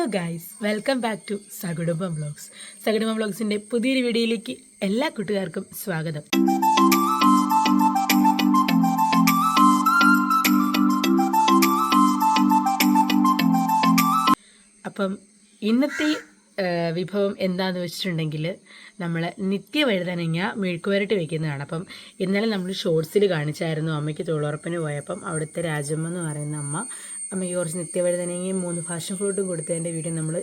Hello guys welcome back to Sakudumbam vlogs Sakudumbam വ്ളോഗ്സിന്റെ പുതിയൊരു വീഡിയോയിലേക്ക് എല്ലാ കൂട്ടുകാർക്കും സ്വാഗതം. അപ്പം ഇന്നത്തെ വിഭവം എന്താണെന്ന് വെച്ചിട്ടുണ്ടെങ്കിൽ നമ്മൾ നിത്യ വഴുതനങ്ങ മെഴുക്കുവരട്ടി വെക്കുന്നതാണ്. അപ്പം ഇന്നലെ നമ്മൾ ഷോർട്സിൽ കാണിച്ചായിരുന്നു അമ്മയ്ക്ക് തൊഴിലുറപ്പിന് പോയപ്പം അവിടുത്തെ രാജമ്മ എന്ന് പറയുന്ന അമ്മ അമ്മയ്ക്ക് കുറച്ച് നിത്യവഴുതനങ്ങയും മൂന്ന് ഫാഷൻ ഫ്രൂട്ടും കൊടുത്തതിന്റെ വീഡിയോ നമ്മൾ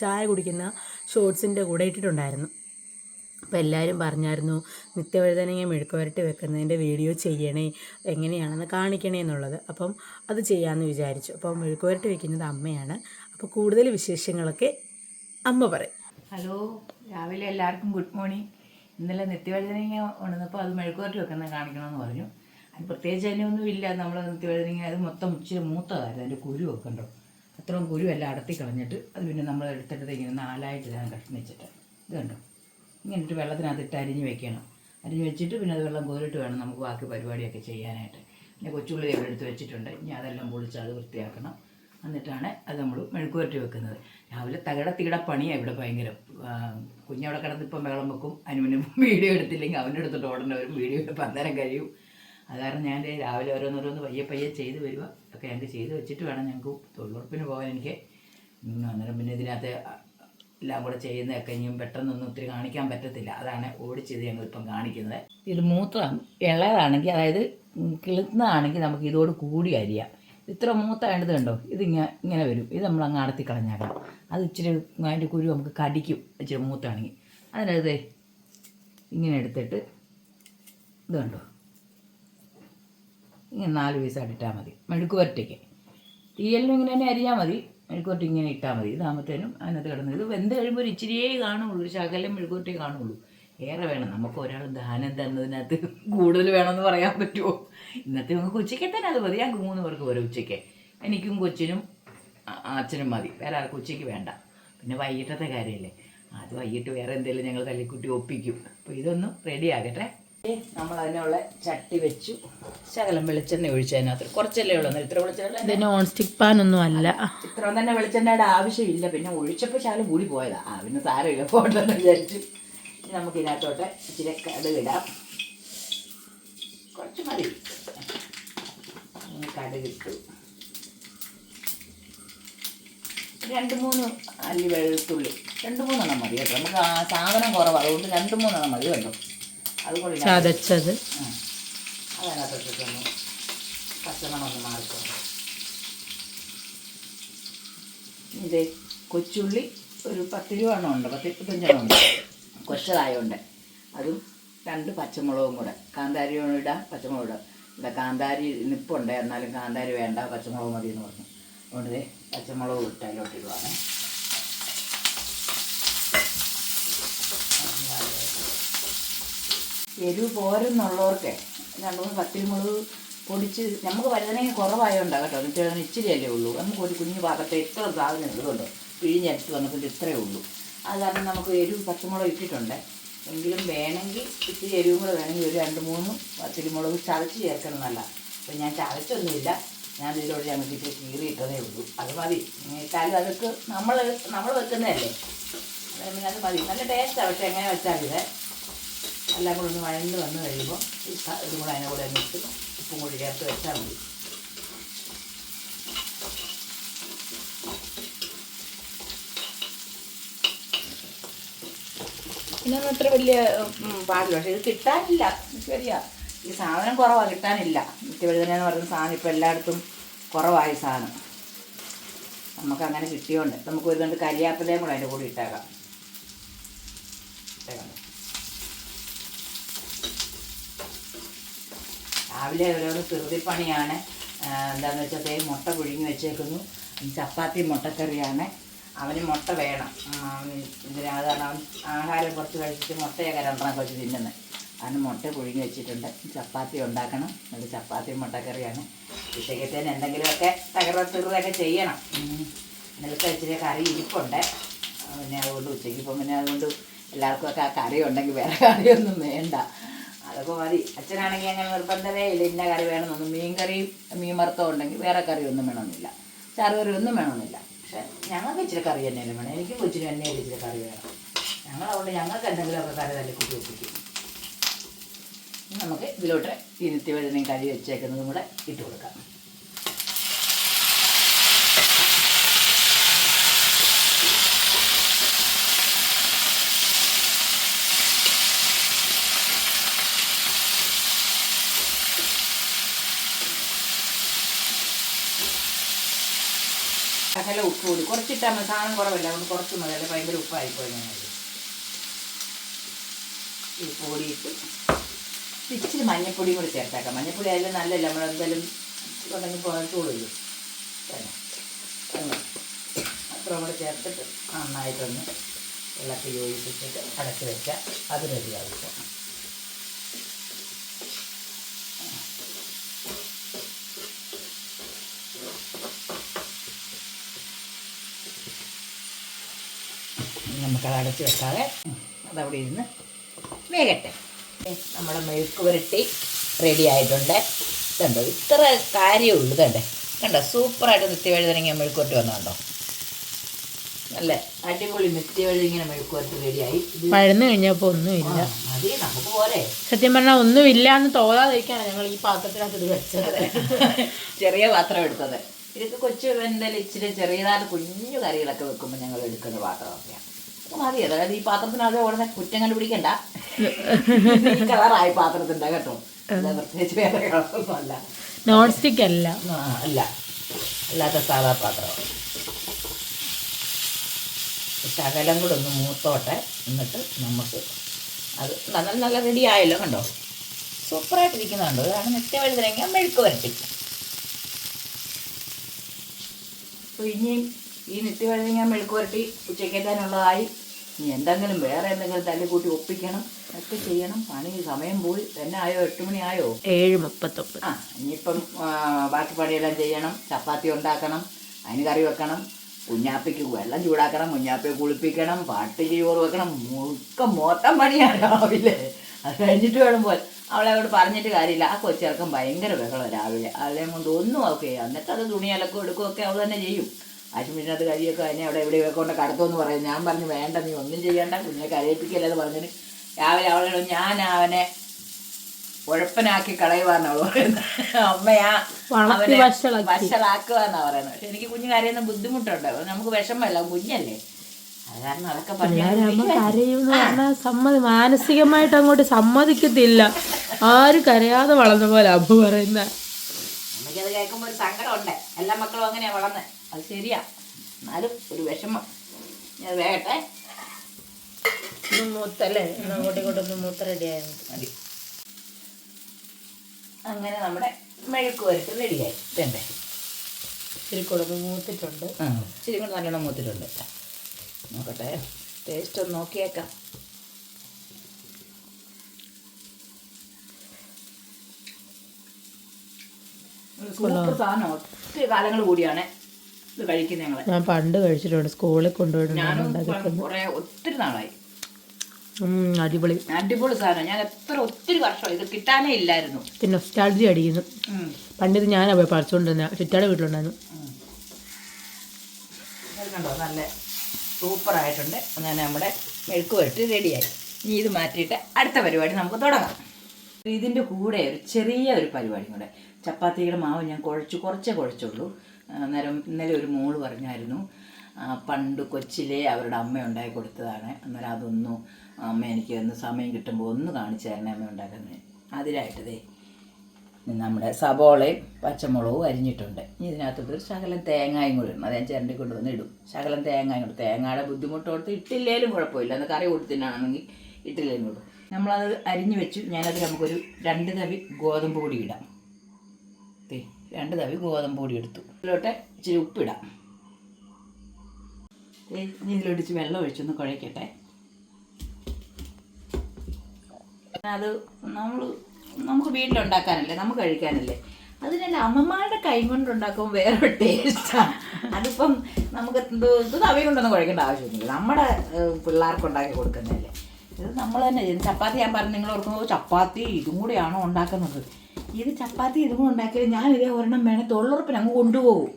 ചായ കുടിക്കുന്ന ഷോർട്സിന്റെ കൂടെ ഇട്ടിട്ടുണ്ടായിരുന്നു. അപ്പോൾ എല്ലാവരും പറഞ്ഞായിരുന്നു നിത്യവഴുതനങ്ങ മെഴുക്കുവരട്ടി വെക്കുന്നതിന്റെ വീഡിയോ ചെയ്യണേ എങ്ങനെയാണെന്ന് കാണിക്കണേ എന്നുള്ളത്. അപ്പം അത് ചെയ്യാമെന്ന് വിചാരിച്ചു. അപ്പോൾ മെഴുക്കുവരട്ടി വെക്കുന്നത് അമ്മയാണ്. അപ്പോൾ കൂടുതൽ വിശേഷങ്ങളൊക്കെ അമ്മ പറയും. ഹലോ രാവിലെ എല്ലാവർക്കും ഗുഡ് മോർണിംഗ്. ഇന്നലെ നിത്യവഴുതനങ്ങ ഉണർന്നപ്പോൾ അത് മെഴുക്കുവരട്ടി വെക്കുന്നത് കാണിക്കണമെന്ന് പറഞ്ഞു. അത് പ്രത്യേകിച്ച് ഇല്ല. നമ്മൾ നിത്യവഴുതനങ്ങ അത് മൊത്തം ഇച്ചിരി മൂത്തതായിരുന്നു. അതിന്റെ കുരുവൊക്കെ ഉണ്ടോ? അത്രയും കുരുവെല്ലാം അടത്തി കളഞ്ഞിട്ട് അത് പിന്നെ നമ്മൾ എടുത്തിട്ട് ഇങ്ങനെ നാലായിട്ട് ഞാൻ കഷ്ണം വെച്ചിട്ട്. ഇത് കണ്ടോ? ഇങ്ങനെ ഇട്ട് വെള്ളത്തിനകത്ത് ഇട്ട് അരിഞ്ഞ് വെക്കണം. അരിഞ്ഞ് വെച്ചിട്ട് പിന്നെ അത് വെള്ളം കോരിട്ട് വേണം നമുക്ക് ബാക്കി പരിപാടിയൊക്കെ ചെയ്യാനായിട്ട്. പിന്നെ കൊച്ചുള്ളി ഒക്കെ എടുത്ത് വെച്ചിട്ടുണ്ട്. ഇനി അതെല്ലാം പൊളിച്ച് അത് വൃത്തിയാക്കണം. എന്നിട്ടാണ് അത് നമ്മൾ മെഴുക്കുവരട്ടി വെക്കുന്നത്. രാവിലെ തകട തീട പണിയാണ് ഇവിടെ ഭയങ്കര. കുഞ്ഞവിടെ കിടന്നിപ്പം വെള്ളം വെക്കും. അതിന് വീഡിയോ എടുത്തില്ലെങ്കിൽ അവന്റെ അടുത്തോട്ട് ഓടേണ്ടവരും വീഡിയോ അന്നേരം കഴിയും. അത് കാരണം ഞാൻ രാവിലെ ഓരോന്നോരോന്ന് പയ്യെ പയ്യെ ചെയ്ത് വരിക. ഒക്കെ ഞങ്ങൾക്ക് ചെയ്ത് വെച്ചിട്ട് വേണം ഞങ്ങൾക്ക് തൊഴിലുറപ്പിന് പോകാൻ എനിക്ക്. അന്നേരം പിന്നെ ഇതിനകത്ത് എല്ലാം കൂടെ ചെയ്യുന്നതൊക്കെ ഇനിയും പെട്ടെന്നൊന്നും ഒത്തിരി കാണിക്കാൻ പറ്റത്തില്ല. അതാണ് ഓടിച്ചത് ഞങ്ങളിപ്പം കാണിക്കുന്നത്. ഇത് മൂത്തതാണ് ഇളയതാണെങ്കിൽ അതായത് കിളുന്നതാണെങ്കിൽ നമുക്ക് ഇതോട് കൂടി അരിയാം. ഇത്ര മൂത്തായത് കണ്ടോ? ഇതിങ്ങനെ ഇങ്ങനെ വരും. ഇത് നമ്മൾ അങ്ങ് അടത്തി കളഞ്ഞേക്കാം അത് ഇച്ചിരി അതിന്റെ കുരു നമുക്ക് കടിക്കും ഇച്ചിരി മൂത്താണെങ്കിൽ അതിനകത്ത് ഇങ്ങനെ എടുത്തിട്ട് ഇത് കണ്ടോ? ഇങ്ങനെ നാല് പീസായിട്ട് ഇട്ടാൽ മതി. മെഴുക്ക് വരട്ടിക്ക് തീയലിനും ഇങ്ങനെ തന്നെ അരിയാൽ മതി. മെഴുക്കുവരട്ടി ഇങ്ങനെ ഇട്ടാൽ മതി. ഇതാകുമ്പോഴത്തേനും അതിനകത്ത് കിടന്ന് ഇത് വെന്ത് കഴിയുമ്പോൾ ഒരു ഇച്ചിരിയേ കാണുള്ളൂ. ഒരു ശകലം മെഴുക്കുവരട്ടി കാണുള്ളൂ. ഏറെ വേണം. നമുക്ക് ഒരാൾ ദാനം തന്നതിനകത്ത് കൂടുതൽ വേണമെന്ന് പറയാൻ പറ്റുമോ? ഇന്നത്തെ നമുക്ക് ഉച്ചയ്ക്ക് തന്നെ അത് മതി. ഞങ്ങൾക്ക് മൂന്ന് പേർക്ക് പോരെ ഉച്ചയ്ക്ക്. എനിക്കും കൊച്ചിനും അച്ഛനും മതി. വേറെ ആർക്കും ഉച്ചയ്ക്ക് വേണ്ട. പിന്നെ വൈകിട്ടത്തെ കാര്യമല്ലേ? അത് വൈകിട്ട് വേറെ എന്തെങ്കിലും ഞങ്ങൾ തല്ലിക്കുട്ടി ഒപ്പിക്കും. അപ്പോൾ ഇതൊന്നും റെഡി ആകട്ടെ. നമ്മൾ അതിനുള്ള ചട്ടി വെച്ചു. ശകലം വെളിച്ചെണ്ണ ഒഴിച്ചു അതിനകത്ത്. കുറച്ചല്ലേ ഉള്ളൂ. ഇത്ര വെളിച്ചെണ്ണ നോൺ സ്റ്റിക് പാൻ ഒന്നും അല്ല. ഇത്ര തന്നെ വെളിച്ചെണ്ണയുടെ ആവശ്യമില്ല. പിന്നെ ഒഴിച്ചപ്പോൾ ശകലം കൂടി പോയതാ. ആ പിന്നെ സാരമില്ല. പോട്ടെന്ന് വിചാരിച്ചു ഇനി നമുക്ക് ഇതിനകത്തോട്ട് ഇച്ചിരി കടുക് ഇടാം. കുറച്ച് മതി. ഇനി കടുക് രണ്ട് മൂന്ന് അല്ലി വെളുത്തുള്ളി. രണ്ട് മൂന്നെണ്ണം മതി കേട്ടോ. നമുക്ക് ആ സാധനം കുറവാണ് അതുകൊണ്ട് രണ്ട് മൂന്നെണ്ണം മതി കേട്ടോ. അതുകൊണ്ട് ഞാൻ ചതച്ചത് അതിനകത്തൊട്ടിട്ടൊന്ന് പച്ചമണം ഒന്ന് മാറിക്കോ ഇത് കൊച്ചുള്ളി ഒരു പത്ത് രൂപ എണ്ണം ഉണ്ട്. പത്ത് ഇരുപത്തഞ്ചെണ്ണം ഉണ്ട്. കൊച്ചതായോണ്ട് അതും രണ്ട് പച്ചമുളകും കൂടെ. കാന്താരി ഇടാം പച്ചമുളക് ഇടാം. ഇവിടെ കാന്താരി നിപ്പുണ്ട്. എന്നാലും കാന്താരി വേണ്ട പച്ചമുളക് മതി എന്ന് പറഞ്ഞു. അതുകൊണ്ട് പച്ചമുളക് ഇട്ട് എരിവ് പോരെന്നുള്ളവർക്ക് രണ്ട് മൂന്ന് പത്തിരിമുളക് പൊടിച്ച് നമുക്ക് വഴുതനങ്ങ കുറവായതുകൊണ്ടാണ് കേട്ടോ. എന്നിട്ട് ഇച്ചിരിയല്ലേ ഉള്ളൂ. നമുക്ക് ഒരു കുഞ്ഞു പാത്രത്തെ ഇത്ര സാധനം ഇടുന്നുണ്ട് പിഴിഞ്ഞെടുത്ത് വന്നപ്പോൾ ഇത്രയേ ഉള്ളൂ. അത് കാരണം നമുക്ക് എരിവ് പച്ചമുളക് ഇട്ടിട്ടുണ്ട്. എങ്കിലും വേണമെങ്കിൽ ഇച്ചിരി എരിവും കൂടെ വേണമെങ്കിൽ ഒരു രണ്ട് മൂന്ന് പത്തിരിമുളക് ചതച്ച് ചേർക്കണമെന്നല്ല അപ്പം ഞാൻ ചതച്ചൊന്നുമില്ല. ഞാൻ ഇതിലൂടെ ഞങ്ങൾക്ക് ഇച്ചിരി കീറിയിട്ടതേ ഉള്ളൂ. അത് മതി. ഇട്ടാലും അതൊക്കെ നമ്മൾ നമ്മൾ വെക്കുന്നതല്ലേ? അത് മതി. നല്ല ടേസ്റ്റാണ് പക്ഷേ എങ്ങനെ വെച്ചാൽ ഇത് എല്ലാം കൂടെ ഒന്ന് വഴണ്ട് വന്ന് കഴിയുമ്പോൾ ഇതും കൂടെ അതിനെ കൂടെ ഇട്ട് ഉപ്പും കൂടി ചേർത്ത് വെച്ചാൽ മതി. ഇതിനൊന്നും അത്ര വലിയ പാടില്ല. പക്ഷേ ഇത് കിട്ടാനില്ല. ശരിയാ. ഈ സാധനം കുറവാണ് കിട്ടാനില്ല. നിത്യവഴുതന എന്ന് പറയുന്ന സാധനം ഇപ്പോൾ എല്ലായിടത്തും കുറവായ സാധനം. നമുക്ക് അങ്ങനെ കിട്ടിയോണ്ട് നമുക്ക് ഒരു കണ്ട് കരിയാപ്പിലയും കൂടെ അതിന്റെ കൂടെ ഇട്ടേക്കാം. ഇട്ടേക്കാം. രാവിലെ ഓരോരോ ധൃതിപ്പണിയാണ് എന്താണെന്ന് വെച്ചാൽ തേ മുട്ട പുഴുങ്ങി വെച്ചേക്കുന്നു. ചപ്പാത്തി മുട്ടക്കറിയാണ്. അവന് മുട്ട വേണം. അതാണ് അവൻ ആഹാരം കുറച്ച് കഴിച്ചിട്ട് മുട്ടയൊക്കെ രണ്ടെണ്ണം കുറച്ച് തിന്നുന്നത് അവന് മുട്ട പുഴുങ്ങി വെച്ചിട്ടുണ്ട്. ചപ്പാത്തി ഉണ്ടാക്കണം. എന്നിട്ട് ചപ്പാത്തി മുട്ടക്കറിയാണ്. ഉച്ചക്കത്തേന് എന്തെങ്കിലുമൊക്കെ തകർന്ന തീർന്നൊക്കെ ചെയ്യണം നിലത്ത് ഇച്ചിരി കറി ഇരിപ്പുണ്ട്. പിന്നെ അതുകൊണ്ട് ഉച്ചയ്ക്ക് ഇപ്പം പിന്നെ അതുകൊണ്ട് എല്ലാവർക്കും ഒക്കെ ആ കറി ഉണ്ടെങ്കിൽ വേറെ കറിയൊന്നും വേണ്ട. അതൊക്കെ മതി. അച്ഛനാണെങ്കിൽ അങ്ങനെ നിർബന്ധമേ ഇല്ല. ഇന്ന കറി വേണമെന്നൊന്നും മീൻ കറിയും മീൻ വറുത്തോ ഉണ്ടെങ്കിൽ വേറെ കറി ഒന്നും വേണമെന്നില്ല. ചാറുകറി ഒന്നും വേണമെന്നില്ല. പക്ഷെ ഞങ്ങൾക്ക് ഇച്ചിരി കറി തന്നെയല്ലേ വേണം. എനിക്കും കൊച്ചിനും എന്നെ ഇച്ചിരി കറി വേണം. ഞങ്ങളതുകൊണ്ട് ഞങ്ങൾക്ക് എന്തെങ്കിലുമൊക്കെ കറി തല്ലി കുട്ടി വെപ്പിക്കും നമുക്ക് ഇതിലോട്ട് ഇരുത്തി വരുന്ന കറി വെച്ചേക്കുന്നതും കൂടെ ഇട്ട് കൊടുക്കാം. ശകല ഉപ്പ് കൂടി കുറച്ചിട്ടാൽ മതി. സാധനം കുറവല്ല? അതുകൊണ്ട് കുറച്ച് മതി. അല്ലെ ഭയങ്കര ഉപ്പായിപ്പോയി ഞാൻ ഉപ്പ് കൂടിയിട്ട് ഇച്ചിരി മഞ്ഞപ്പൊടിയും കൂടി ചേർത്തേക്കാം. മഞ്ഞപ്പൊടി ആയാലും നല്ലല്ല? നമ്മൾ എന്തായാലും ഉണ്ടെങ്കിൽ പുറത്തുള്ളൂ അത്ര കൂടെ ചേർത്തിട്ട് നന്നായിട്ടൊന്ന് ഇളക്കി യോജിപ്പിച്ചിട്ട് അടച്ച് വെച്ചാൽ അത് റെഡിയാവും നമുക്കത് അടച്ച് വെക്കാതെ അതവിടെ ഇരുന്ന് വേഗട്ടെ നമ്മുടെ മെഴുക്ക് പുരട്ടി റെഡി ആയിട്ടുണ്ട്. കണ്ടോ ഇത്ര കാര്യമുള്ളൂ കണ്ടേ? കണ്ടോ സൂപ്പറായിട്ട് നിത്യവഴുതനങ്ങ മെഴുക്ക് പുരട്ടി വന്നുണ്ടോ നല്ല അടിപൊളി നിത്യവഴുതിങ്ങനെ മെഴുക്ക് പുരട്ടി റെഡിയായി ഇത് പഴന്നു കഴിഞ്ഞപ്പോൾ ഒന്നുമില്ല മതി നമുക്ക് സത്യം പറഞ്ഞാൽ ഒന്നുമില്ല എന്ന് തോന്നാതിരിക്കാണ് ഞങ്ങൾ ഈ പാത്രത്തിനകത്ത് ഇത് വെച്ചത്. ചെറിയ പാത്രം എടുത്തത്. ഇതൊക്കെ കൊച്ചു എന്തായാലും ഇച്ചിരി ചെറിയതായിട്ട് കുഞ്ഞു കറികളൊക്കെ വെക്കുമ്പോൾ ഞങ്ങൾ എടുക്കുന്ന പാത്രമൊക്കെയാണ്. അപ്പോൾ അതായത് ഈ പാത്രത്തിനകത്ത് ഉടനെ കുറ്റം കണ്ടുപിടിക്കണ്ട. ഈ കളറായി പാത്രത്തിന്റെ കേട്ടോ. പ്രത്യേകിച്ച് വേറെ കളറൊന്നും അല്ല. നോൺ സ്റ്റിക്ക് അല്ല അല്ല. അല്ലാത്ത സാധാ പാത്രം. ശകലം കൂടെ ഒന്ന് മൂത്തോട്ടെ. എന്നിട്ട് നമുക്ക് അത് നല്ല നല്ല റെഡി ആയല്ലോ കണ്ടോ? സൂപ്പറായിട്ടിരിക്കുന്നുണ്ടോ ഇതാണ് നിത്യവഴുതനങ്ങ മെഴുക്ക് വരട്ടി. അപ്പോൾ ഇനിയും ഈ നിത്യവഴുതനങ്ങ മെഴുക്ക് വരട്ടി ഉച്ചയ്ക്കേറ്റാനുള്ളതായി ഇനി എന്തെങ്കിലും വേറെ എന്തെങ്കിലും തല്ലിക്കൂട്ടി ഒപ്പിക്കണം ഒക്കെ ചെയ്യണം. പണി സമയം പോയി. തന്നെ ആയോ? എട്ട് മണിയായോ ആയോ? ഏഴ് മുപ്പത്തൊമ്പത്. ആ ഇനിയിപ്പം ബാക്കി പണിയെല്ലാം ചെയ്യണം. ചപ്പാത്തി ഉണ്ടാക്കണം അതിന് കറി വെക്കണം കുഞ്ഞാപ്പിക്ക് വെള്ളം ചൂടാക്കണം കുഞ്ഞാപ്പിയെ കുളിപ്പിക്കണം പാട്ട് ചോറ് വെക്കണം. ഒക്കെ മൊത്തം പണിയാണ് രാവിലെ. അത് കഴിഞ്ഞിട്ട് വേണം പോലെ അവളെ അവിടെ പറഞ്ഞിട്ട് കാര്യമില്ല. ആ കൊച്ചിറക്കം ഭയങ്കര ബഹളം രാവിലെ. അവളെ കൊണ്ട് ഒന്നും ഒക്കെ എന്നിട്ട് അത് തുണി അലക്കും എടുക്കുകയൊക്കെ അവൾ തന്നെ ചെയ്യും. വാഷിംഗ് അത് കഴിയൊക്കെ അതിനെ അവിടെ എവിടെ കൊണ്ട് കടത്തുമെന്ന് പറയും ഞാൻ പറഞ്ഞു വേണ്ട നീ ഒന്നും ചെയ്യണ്ട. കുഞ്ഞെ കരയിപ്പിക്കല്ലെന്ന് പറഞ്ഞിട്ട് രാവിലെ അവളെ ഞാൻ അവനെ ഉഴപ്പനാക്കി കളയുവാന്നാ അവൾ പറയുന്നത് അമ്മയാ അവനെ വഷളാക്കി. വഷളാക്കുവാന്നാ പറയുന്നത്. പക്ഷെ എനിക്ക് കുഞ്ഞു കരയുന്ന ബുദ്ധിമുട്ടുണ്ട്. നമുക്ക് വിഷമല്ല കുഞ്ഞല്ലേ. സമ്മതി മാനസികമായിട്ട് അങ്ങോട്ട് സമ്മതിക്കത്തില്ല. ആരും കരയാതെ വളർന്ന പോലെ അബു പറയുന്ന. അത് കേൾക്കുമ്പോൾ ഒരു സങ്കടമുണ്ട്. എല്ലാ മക്കളും അങ്ങനെയാ വളർന്നത് അത് ശരിയാ. എന്നാലും ഒരു വിഷമം. ഞാൻ വേട്ടെ. മൂത്തല്ലേ? അങ്ങോട്ടും ഇങ്ങോട്ടൊന്ന് മൂത്ത റെഡി ആയത് മതി. അങ്ങനെ നമ്മുടെ മെഴുക്ക് വരട്ട് റെഡിയായി. ഇതണ്ടേ? ഇച്ചിരി കൊടുക്കും മൂത്തിട്ടുണ്ട്. ഇച്ചിരി കൂടെ നല്ലോണം മൂത്തിട്ടുണ്ട്. നോക്കട്ടെ. ടേസ്റ്റ് ഒന്ന് നോക്കിയേക്കാം. സൂപ്പർ സാധനം. ഒത്തിരി കാലങ്ങൾ കൂടിയാണ്. ഇത് കഴിക്കുന്നത് ഞങ്ങൾ. ഞാൻ പണ്ട് കഴിച്ചിട്ടുണ്ട്. സ്കൂളിൽ കൊണ്ടുപോയിട്ടുണ്ട് കുറേ ഒത്തിരി നാളായി. അടിപൊളി. അടിപൊളി സാധനം ഞാൻ എത്ര ഒത്തിരി വർഷമായി. ഇത് കിട്ടാനേ ഇല്ലായിരുന്നു. പിന്നെ നൊസ്റ്റാൾജി അടിക്കുന്നു. ഇത് ഞാനാ പോയി പറിച്ചുകൊണ്ടിരുന്ന ചുറ്റാടെ വീട്ടിലുണ്ടായിരുന്നു. നല്ല സൂപ്പർ കണ്ടോ? നല്ല സൂപ്പറായിട്ടുണ്ട് അങ്ങനെ നമ്മുടെ മെഴുക്ക് പുരട്ടി റെഡിയായി ഇനി ഇത് മാറ്റിയിട്ട് അടുത്ത പരിപാടി നമുക്ക് തുടങ്ങാം. ഇതിന്റെ കൂടെ ഒരു ചെറിയ ഒരു പരിപാടി കൂടെ. ചപ്പാത്തിയുടെ മാവ് ഞാൻ കുഴച്ച് കുറച്ചേ കുഴച്ചുള്ളൂ. അന്നേരം ഇന്നലെ ഒരു മോൾ പറഞ്ഞായിരുന്നു പണ്ട് കൊച്ചിലെ അവരുടെ അമ്മ ഉണ്ടാക്കി കൊടുത്തതാണ്. അന്നേരം അതൊന്നു അമ്മ എനിക്ക് ഒന്ന് സമയം കിട്ടുമ്പോൾ ഒന്ന് കാണിച്ചു തരണേ അമ്മ ഉണ്ടാക്കുന്നത്. അതിലായിട്ടതേ നമ്മുടെ സബോളയും പച്ചമുളകും അരിഞ്ഞിട്ടുണ്ട്. ഇനി ഇതിനകത്തോട്ട് ഒരു ശകലം തേങ്ങയും കൂടി ഇടണം അത് ഞാൻ ചിരണ്ടി കൊണ്ടുവന്ന് ഇടും. ശകലം തേങ്ങയും കൂടി തേങ്ങയുടെ ബുദ്ധിമുട്ട് കൊടുത്ത് ഇട്ടില്ലേലും കുഴപ്പമില്ല. അന്ന് കറി കൊടുത്തിട്ടാണെങ്കിൽ ഇട്ടില്ലേലും കൊടുക്കും നമ്മളത് അരിഞ്ഞു വെച്ചു. ഞാനത് നമുക്കൊരു രണ്ട് തവി ഗോതമ്പ് കൂടി ഇടാം. ദേ, രണ്ട് തവി ഗോതമ്പ് പൊടി എടുത്തു. ഇതിലോട്ട് ഇച്ചിരി ഉപ്പിടാം. ഇതിലൊടിച്ച് വെള്ളം ഒഴിച്ചൊന്ന് കുഴയ്ക്കട്ടെ. അത് നമ്മൾ നമുക്ക് വീട്ടിലുണ്ടാക്കാനല്ലേ നമുക്ക് കഴിക്കാനല്ലേ. അതിനല്ല അമ്മമാരുടെ കൈ കൊണ്ടുണ്ടാക്കുമ്പോൾ വേറെ ടേസ്റ്റാണ് അതിപ്പം നമുക്ക് ഇത് തവി കൊണ്ടൊന്നും കുഴക്കേണ്ട ആവശ്യമൊന്നുമില്ല. നമ്മുടെ പിള്ളേർക്ക് ഉണ്ടാക്കി കൊടുക്കുന്നതല്ലേ. ഇത് നമ്മൾ തന്നെ ചപ്പാത്തി ഞാൻ പറഞ്ഞു നിങ്ങൾ ഓർക്കുമ്പോൾ ചപ്പാത്തി ഇതും കൂടെയാണോ ഉണ്ടാക്കുന്നത്? ഇത് ചപ്പാത്തി ഇതും ഉണ്ടാക്കിയാൽ ഞാൻ ഇതേ ഒരെണ്ണം വേണേൽ തൊഴിലുറപ്പിന് അങ്ങ് കൊണ്ടുപോകും.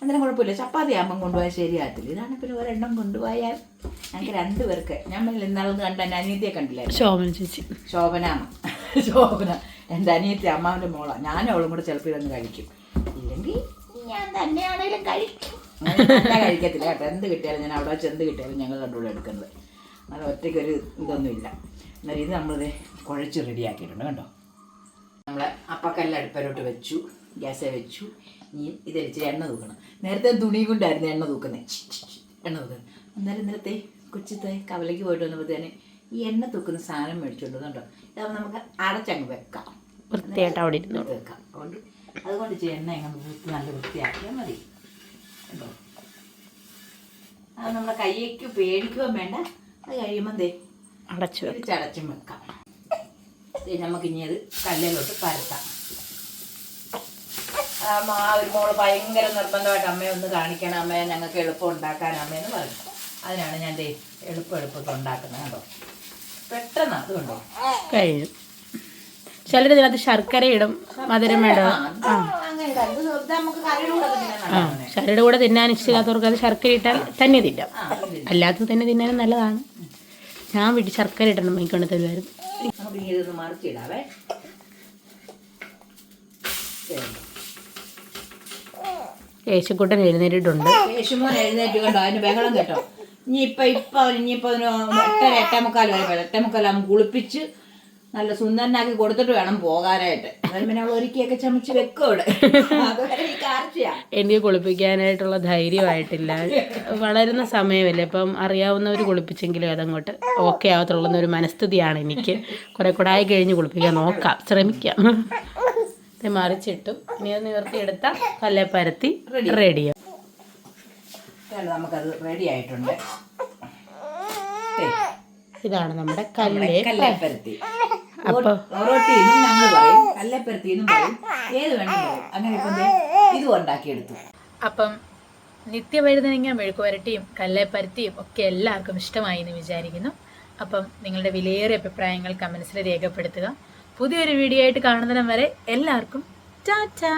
അന്നേരം കുഴപ്പമില്ല. ചപ്പാത്തി ആകുമ്പം കൊണ്ടുപോയാൽ ശരിയാകത്തില്ല. ഇതാണ് പിന്നെ ഒരെണ്ണം കൊണ്ടുപോയാൽ ഞങ്ങൾക്ക് രണ്ടുപേർക്ക് പേർക്ക്. ഞാൻ ഇന്നാളൊന്ന് കണ്ട എന്റെ അനിയത്തിയെ കണ്ടില്ലായിരുന്നു ശോഭന ചേച്ചി. ശോഭനാമ്മ ശോഭന. എന്റെ അനിയത്തി അമ്മാവിന്റെ മോളാണ് ഞാനും അവളും കൂടെ ചിലപ്പോൾ ഇതൊന്ന് കഴിക്കും. ഇല്ലെങ്കിൽ ഞാൻ തന്നെയാണേലും കഴിക്കും. ഞാൻ കഴിക്കത്തില്ല കേട്ടോ. എന്ത് കിട്ടിയാലും ഞാൻ അവിടെ ചെന്ത് എന്ത് കിട്ടിയാലും ഞങ്ങൾ കണ്ടുകൂടെ എടുക്കുന്നത്. അത് ഒറ്റയ്ക്കൊരു ഇതൊന്നുമില്ല. എന്നാലും ഇത് നമ്മളിത് കുഴച്ച് റെഡിയാക്കിയിട്ടുണ്ട് കണ്ടോ? നമ്മൾ അപ്പക്കല്ല അടുപ്പരോട്ട് വെച്ചു ഗ്യാസ് വെച്ചു. ഇനി ഇതരിച്ച് എണ്ണ തൂക്കണം. നേരത്തെ തുണി കൊണ്ടായിരുന്നു എണ്ണ തൂക്കുന്നത് എണ്ണ തൂക്കുന്നത് അന്നേരം നേരത്തെ കൊച്ചിത്തെ കവലയ്ക്ക് പോയിട്ട് വന്നപ്പോഴത്തേന് ഈ എണ്ണ തൂക്കുന്ന സാധനം മേടിച്ചുകൊണ്ട് കണ്ടോ ഇതാവുമ്പോൾ നമുക്ക് അടച്ചങ്ങ് വെക്കാം. വൃത്തിയായിട്ട് അവിടെ ഇരുന്ന് വെക്കാം. അതുകൊണ്ട് അതുകൊണ്ട് ഇച്ചിരി എണ്ണ അങ്ങ് വൃത്തി നല്ല വൃത്തിയാക്കിയാൽ മതി. കണ്ടോ? അത് നമ്മുടെ കയ്യേക്ക് പേടിക്കുകയും വേണ്ട. അത് കഴിയുമ്പോൾ ദേ അടച്ചു അടച്ചും വെക്കാം. നമുക്കിനി അത് കല്ലിലോട്ട് പരത്താം. ആ ഒരു മോൾ ഭയങ്കര നിർബന്ധമായിട്ട് അമ്മയെ ഒന്ന് കാണിക്കണം. അമ്മയെ ഞങ്ങൾക്ക് എളുപ്പം ഉണ്ടാക്കാൻ അമ്മയെന്ന് പറഞ്ഞു. അതിനാണ് ഞാൻ എളുപ്പം എളുപ്പത്തിൽ ഉണ്ടാക്കുന്നത് കണ്ടോ? പെട്ടെന്ന് അത് കണ്ടോ? കഴിഞ്ഞു. ചിലർ ഇതിനകത്ത് ശർക്കര ഇടും മധുരം നല്ലതാണ്. ശർക്കരയുടെ കൂടെ തിന്നാൻ ഇഷ്ടമില്ലാത്തവർക്ക് അത് ശർക്കര ഇട്ടാൽ തന്നെ തിന്നാം. അല്ലാത്തത് തന്നെ തിന്നാനും നല്ലതാണ്. ഞാൻ വീട്ടിൽ ശർക്കര ഇട്ടണം മൈക്കൊണ്ട് ഇതൊന്ന് മറിച്ചിടാവേ. യേശുക്കുട്ടൻ എഴുന്നേറ്റിട്ടുണ്ട്. യേശുമോൻ എഴുന്നേറ്റ് കണ്ടോ അതിന് ബഹളം കേട്ടോ. ഇനിയിപ്പോൾ ഇപ്പം ഇനിയിപ്പോൾ അതിന് എട്ടര എട്ടേ മുക്കാൽ വരെ എട്ടേ മുക്കാലാകുമ്പോൾ കുളിപ്പിച്ച് നല്ല സുന്ദരനാക്കി കൊടുത്തിട്ട് വേണം പോകാനായിട്ട്. പിന്നെ അവൾ ഒരുക്കിയൊക്കെ ചമച്ച് വെക്കും അവിടെ. എനിക്ക് കുളിപ്പിക്കാനായിട്ടുള്ള ധൈര്യമായിട്ടില്ല. വളരുന്ന സമയമല്ലേ അപ്പം അറിയാവുന്നവർ കുളിപ്പിച്ചെങ്കിലും അതങ്ങോട്ട് ഓക്കെ ആവത്തുള്ള ഒരു മനസ്ഥിതിയാണ് എനിക്ക്. കുറെ കൂടെ ആയി കഴിഞ്ഞ് കുളിപ്പിക്കാൻ നോക്കാം ശ്രമിക്കാം. ഇത് മറിച്ചിട്ടു ഇനി അത് നിവർത്തിയെടുത്താൽ കല്ലേ പരത്തി റെഡിയാവും നമുക്കത് റെഡി ആയിട്ടുണ്ട്. ഇതാണ് നമ്മുടെ നമ്മുടെ കല്ലേ. കല്ലേപ്പരത്തി. അപ്പോൾ ഒറോട്ടി എന്നും ഞങ്ങൾ പറയും കല്ലേപ്പരത്തി ഏത് അങ്ങനെ ഇപ്പം ഇത് ഇതും ഉണ്ടാക്കിയെടുത്തു. അപ്പം നിത്യവഴുതനങ്ങ മെഴുക്കുവരട്ടിയും കല്ലേപ്പരത്തിയും ഒക്കെ എല്ലാവർക്കും ഇഷ്ടമായി എന്ന് വിചാരിക്കുന്നു. അപ്പം നിങ്ങളുടെ വിലയേറിയ അഭിപ്രായങ്ങൾ കമൻസിൽ രേഖപ്പെടുത്തുക. പുതിയൊരു വീഡിയോ ആയിട്ട് കാണുന്നതിനും വരെ എല്ലാവർക്കും ടാറ്റാ!